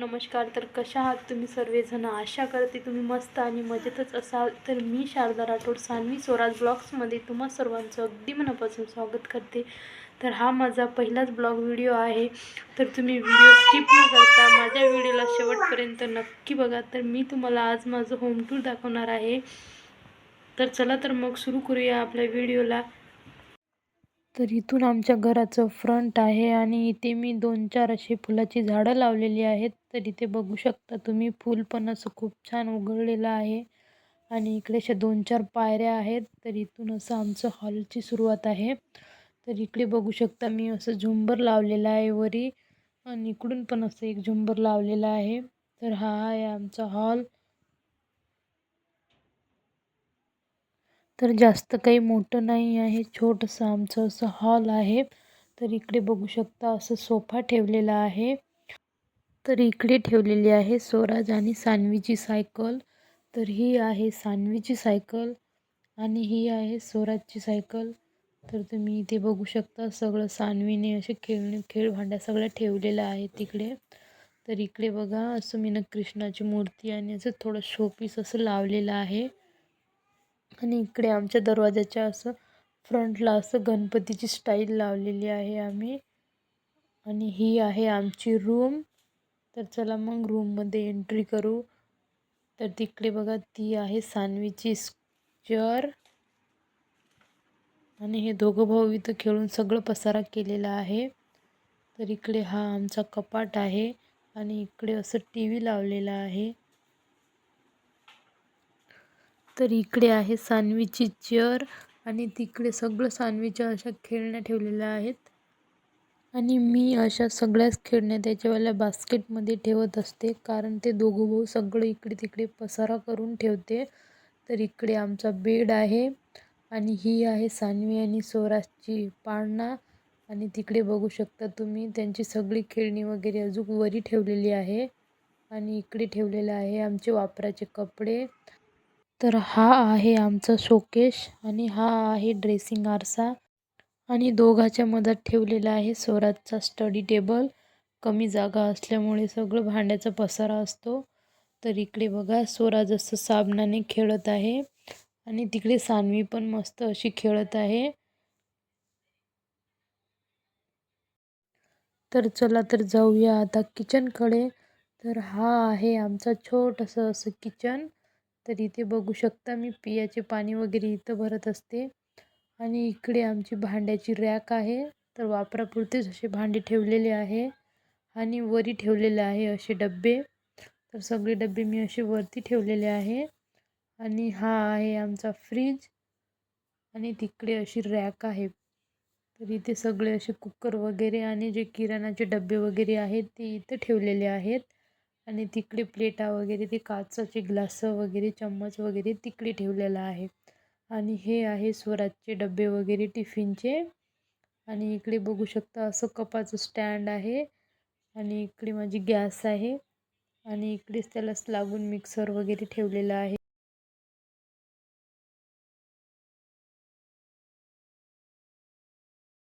नमस्कार तर कशा आहात तुम्ही सर्वजण? आशा करते तुम्ही मस्त आणि मजेतच असाल. तर मी शारदा राठोड सानवी स्वराज ब्लॉग्समध्ये तुम्हा सर्वांचं अगदी मनापासून स्वागत करते. तर हा माझा पहिलाच ब्लॉग व्हिडिओ आहे. तर तुम्ही व्हिडिओ स्किप न करता माझ्या व्हिडिओला शेवटपर्यंत नक्की बघा. तर मी तुम्हाला आज माझं होम टूर दाखवणार आहे. तर चला तर मग सुरू करूया आपल्या व्हिडिओला. तर इथून आमच्या घराचं फ्रंट आहे आणि इथे मी दोन चार अशी फुलाची झाडं लावलेली आहेत. तर इथे बघू शकता तुम्ही फूल पण असं खूप छान उघडलेलं आहे. आणि इकडे अशा दोन चार पायऱ्या आहेत. तर इथून असं आमचं हॉलची सुरुवात आहे. तर इकडे बघू शकता मी असं झुंबर लावलेलं आहे वरी. आणि इकडून पण असं एक झुंबर लावलेला आहे. तर हा आहे आमचा हॉल तर जास्त काही मोठं नाही आहे. छोटंसं आमचं असं हॉल आहे. तर इकडे बघू शकता असं सोफा ठेवलेला आहे. तर इकडे ठेवलेली आहे स्वराज आणि सानवीची सायकल. तर ही आहे सानवीची सायकल आणि ही आहे स्वराजची सायकल. तर तुम्ही इथे बघू शकता सगळं सानवीने असे खेळणे खेळ भांड्या सगळ्या ठेवलेल्या आहेत तिकडे तर इकडे बघा असं मी कृष्णाची मूर्ती आणि असं थोडं शोपीस असं लावलेलं आहे. आणि इकडे आमच्या दरवाजाच्या असं फ्रंटला असं गणपतीची स्टाईल लावलेली आहे आम्ही. आणि ही आहे आमची रूम तर चला मग रूममध्ये एंट्री करू. तर तिकडे बघा ती आहे सानवीची चेअर आणि हे दोघं भाऊ इथं खेळून सगळं पसारा केलेला आहे. तर इकडे हा आमचा कपाट आहे. आणि इकडे असं टी व्ही लावलेला आहे. तर इकडे आहे सानवीची चेअर आणि तिकडे सगळं सानवीच्या अशा खेळण्या ठेवलेल्या आहेत. आणि मी अशा सगळ्याच खेळण्या त्याच्यावाल्या बास्केटमध्ये ठेवत असते कारण ते दोघं भाऊ सगळं इकडे तिकडे पसारा करून ठेवते. तर इकडे आमचा बेड आहे आणि ही आहे सानवी आणि स्वराजची पाळणा. आणि तिकडे बघू शकता तुम्ही त्यांची सगळी खेळणी वगैरे अजून वरी ठेवलेली आहे. आणि इकडे ठेवलेलं आहे आमचे वापराचे कपडे. तर हा आहे आमचा शोकेश आणि हा आहे ड्रेसिंग आरसा. आणि दोघाच्या मधात ठेवलेला आहे स्वराजचा स्टडी टेबल कमी जागा असल्यामुळे सगळं भांड्याचा पसारा असतो. तर इकडे बघा स्वराज असं साबणाने खेळत आहे. आणि तिकडे सानवी पण मस्त अशी खेळत आहे. तर चला तर जाऊया आता किचनकडे तर हा आहे आमचा छोटंसं असं किचन तर इथे बघू शकता. मी पियाचे पाणी वगैरे इथं भरत असते. आणि इकडे आमची भांड्याची रॅक आहे. तर वापरापुरतेच असे भांडे ठेवलेले आहे. आणि वरी ठेवलेले आहे असे डब्बे. तर सगळे डबे मी असे वरती ठेवलेले आहे. आणि हा आहे आमचा फ्रीज. आणि तिकडे अशी रॅक आहे. तर इथे सगळे असे कुकर वगैरे आणि जे किराणाचे डबे वगैरे आहेत ते इथं ठेवलेले आहेत. आणि तिकडे प्लेटा वगैरे ते काचाचे ग्लास वगैरे चम्मच वगैरे तिकडे ठेवलेलं आहे. आणि हे आहे स्वराजचे डबे वगैरे टिफिनचे. आणि इकडे बघू शकता असं कपाचं स्टँड आहे. आणि इकडे माझी गॅस आहे. आणि इकडेच त्यालाच लागून मिक्सर वगैरे ठेवलेलं आहे.